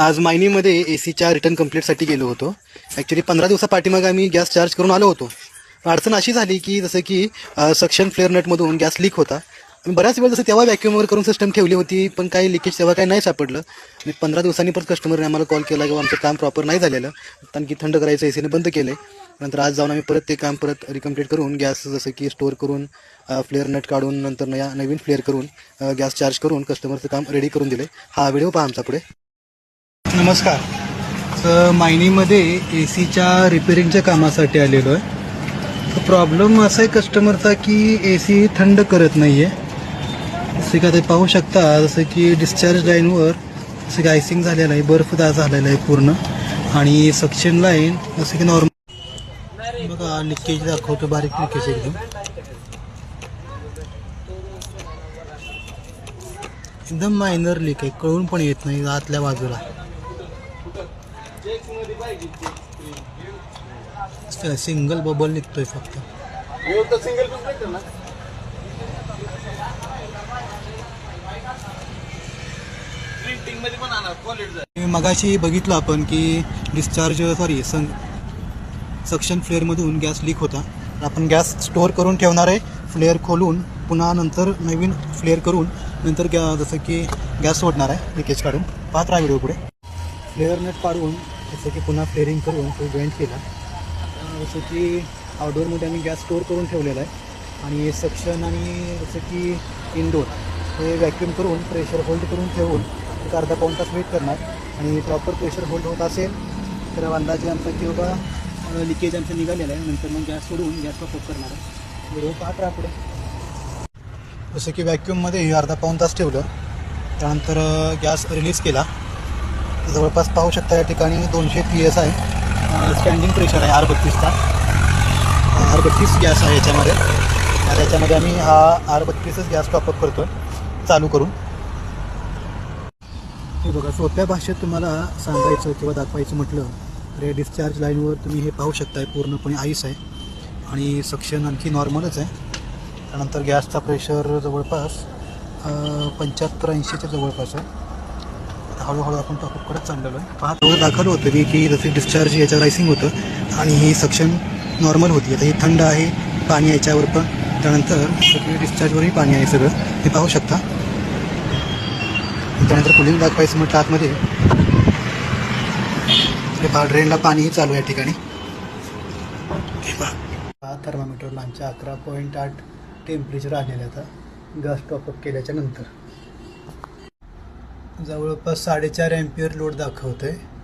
आज मायनीमध्ये ए सीच्या रिटर्न कंप्लीटसाठी गेलो होतो. ॲक्च्युली पंधरा दिवसा पाठीमागे आम्ही गॅस चार्ज करून आलो होतो. अडचण अशी झाली की जसं की सक्शन फ्लेअर नटमधून गॅस लीक होता. बऱ्याच वेळ जसं तेव्हा व्हॅक्युमवर करून सिस्टम ठेवली होती पण काही लिकेज तेव्हा काही नाही सापडलं. आणि पंधरा दिवसांनी परत कस्टमरने आम्हाला कॉल केला किंवा आमचं काम प्रॉपर नाही झालेलं. आणखी थंड करायचं ए सीने बंद केलं नंतर आज जाऊन आम्ही परत ते काम परत रिकम्प्लीट करून गॅस जसं की स्टोअर करून फ्लेअर नट काढून नंतर नया नवीन फ्लेअर करून गॅस चार्ज करून कस्टमरचं काम रेडी करून दिले हा व्हिडिओ पहा आमचा पुढे. नमस्कार. तर मायनीमध्ये ए सीच्या रिपेरिंगच्या कामासाठी आलेलो आहे. तर प्रॉब्लेम असा आहे कस्टमरचा की ए सी थंड करत नाही आहे जसे का ते पाहू शकता जसं की डिस्चार्ज लाईनवर जसं की आयसिंग झालेलं आहे बर्फदार झालेला आहे पूर्ण. आणि सक्शन लाईन जसं की नॉर्मल बघा लिकेज दाखवतो बारीक लिकेज एकदम. एकदम मायनर लीक आहे कळून पण येत नाही आतल्या बाजूला. सिंगल बबल निघतोय फक्त. मगाशी बघितलं आपण की डिस्चार्ज सॉरी सन सक्शन फ्लेअरमधून गॅस लीक होता. आपण गॅस स्टोअर करून ठेवणार आहे फ्लेअर खोलून पुन्हा नंतर नवीन फ्लेअर करून नंतर गॅ जसं की गॅस सोडणार आहे लिकेज काढून. पाहत राहा व्हिडिओ पुढे. फ्लेअर नेट काढून जसं की पुन्हा फ्लेअरिंग करून तो जॉईंट केला. जसं की आउटडोअरमध्ये आम्ही गॅस स्टोअर करून ठेवलेला आहे. आणि सक्शन आणि जसं की इनडोअर हे व्हॅक्यूम करून प्रेशर होल्ड करून ठेवून एक अर्धा पाऊण तास वेट करणार. आणि प्रॉपर प्रेशर होल्ड होत असेल तर अंदाजे आमचा की बाबा लिकेज आमचं निघालेलं आहे. नंतर मग गॅस सोडून गॅस ऑफ करणार आहे. म्हणजे व्हिडिओ पाहत राहा पुढे जसं की व्हॅक्यूममध्ये अर्धा पाऊण तास ठेवलं. त्यानंतर गॅस रिलीज केला. जवळपास पाहू शकता या ठिकाणी दोनशे पी एस आहे. स्टँडिंग प्रेशर आहे आर बत्तीसचा. आर बत्तीस गॅस आहे याच्यामध्ये. आणि त्याच्यामध्ये आम्ही हा आर बत्तीसच गॅस टॉपअप करतो चालू करून. हे बघा सोप्या भाषेत तुम्हाला सांगायचं किंवा दाखवायचं म्हटलं तर या डिस्चार्ज लाईनवर तुम्ही हे पाहू शकताय पूर्णपणे आईस आहे. आणि सक्शन आणखी नॉर्मलच आहे. त्यानंतर गॅसचा प्रेशर जवळपास पंच्याहत्तर ऐंशीच्या जवळपास आहे. हळूहळू आपण टॉपअप करत चाललेलो आहे. पाहत दाखवलं होतं की की जसे डिस्चार्ज याच्यावर रायसिंग होतं आणि ही सक्शन नॉर्मल होती. आता ही थंड आहे पाणी याच्यावर पण. त्यानंतर सगळी डिस्चार्जवरही पाणी आहे सगळं. हे पाहू शकता. त्यानंतर कुलिंग दाखवायचं म्हटलं आतमध्ये. पहा ड्रेनला पाणीही चालू आहे या ठिकाणी. पहा. पहा थर्मामीटरला आमच्या अकरा पॉईंट आठ टेम्परेचर आलेलं आता. गॅस टॉपअप केल्याच्यानंतर. जवळपास साडेचार एम्पियर लोड दाखवत आहे